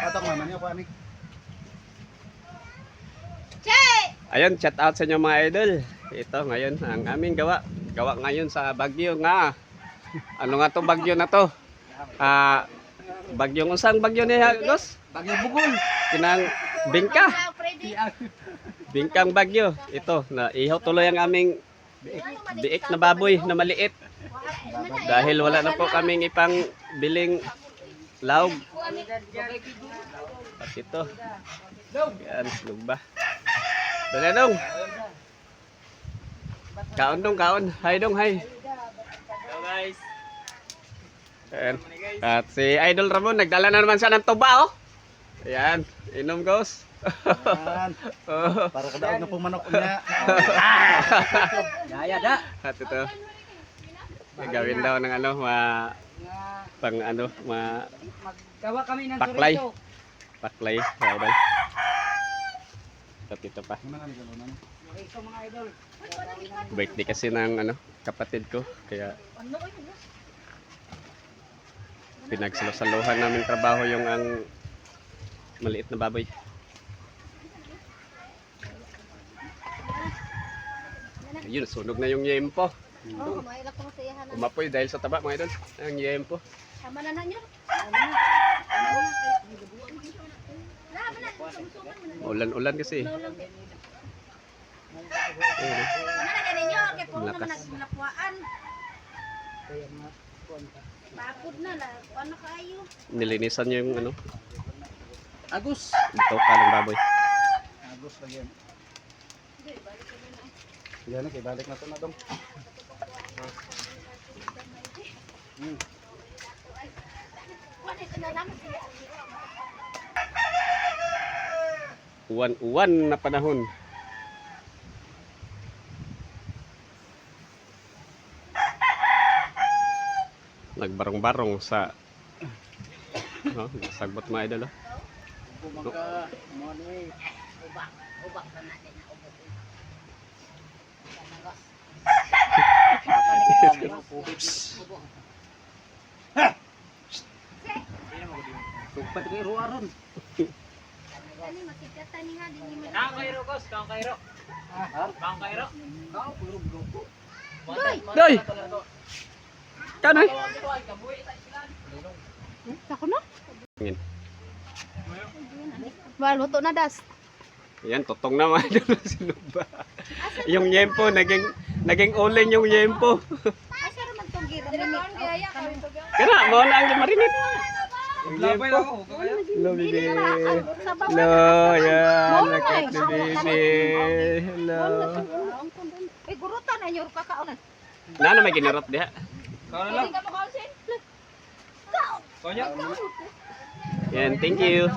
Patok mama niyo ko ani. Ayun, shout out sa inyo mga idol. Ito ngayon ang aming gawa. Gawa ngayon sa Bagyo nga. Ano nga to Bagyo na to? Ah, Bagyong usang Bagyo niya, Gos? Bagyo bugol. Kinang bingka. Bingkang Bagyo. Ito, na ihaw tuloy ang aming biik na baboy na maliit. Dahil wala na po kaming ipang biling laog. At ito. Yan, lugba. Dali dong. Kaon dong, kaon. Hi dong, hi. Hello guys. Ayan. At si Idol Ramon, nagdala na naman siya ng tuba, oh. Ayan, inom ghost. Yan. oh. Para kadaog na pong manok niya. Yaya da. At ito, gagawin daw ng ano, ma, pang ano, ma, Gawa kami ng Paklay. chorizo. paklay, mga idol. At ito pa. Ano. Birthday kasi ng ano, kapatid ko. Kaya pinagsalo-saluhan namin trabaho yung ang maliit na baboy. Ayun, sunog na yung yempo. Oh, kumailak ko sa iyahan. Umapoy dahil sa taba mga idol. Ang yempo. Tama na na niyo. Ulan-ulan kasi. Naulang. Ayun, Mana na na. Ano kayo? Nilinisan niya yung ano, Agus. ito ng baboy. Agus lagi yan. Yan kay balik na to na dong. Hmm. Na. Uwan-uwan na panahon. Nagbarong-barong sa oh, sagbot mga idol. Oh. Kumaka mo ni. Ubak. Ubak na natin. Ubak. Tugpad kay ruaron. Ani makikita ni nga din ni Kaong kairo, Kos. Kaong kairo. Kaong kairo. Kao puro grupo. Doy! Kanoy? Ako na. Ngin. Ba luto na das. Yan, totong na mga idol. Sinuba. Yung yempo, naging, naging uling yung yempo. Kaya, mo na ang marinit. Labay yempo. ako. Hello, baby. Hello, yan. Mawala Look na at eh. the baby. Hello. Ay gurutan na yung kakaonan. Nana may ginarot diha. Kau na lang. Hindi ka mo kausin. Kau niya. Yan, thank you.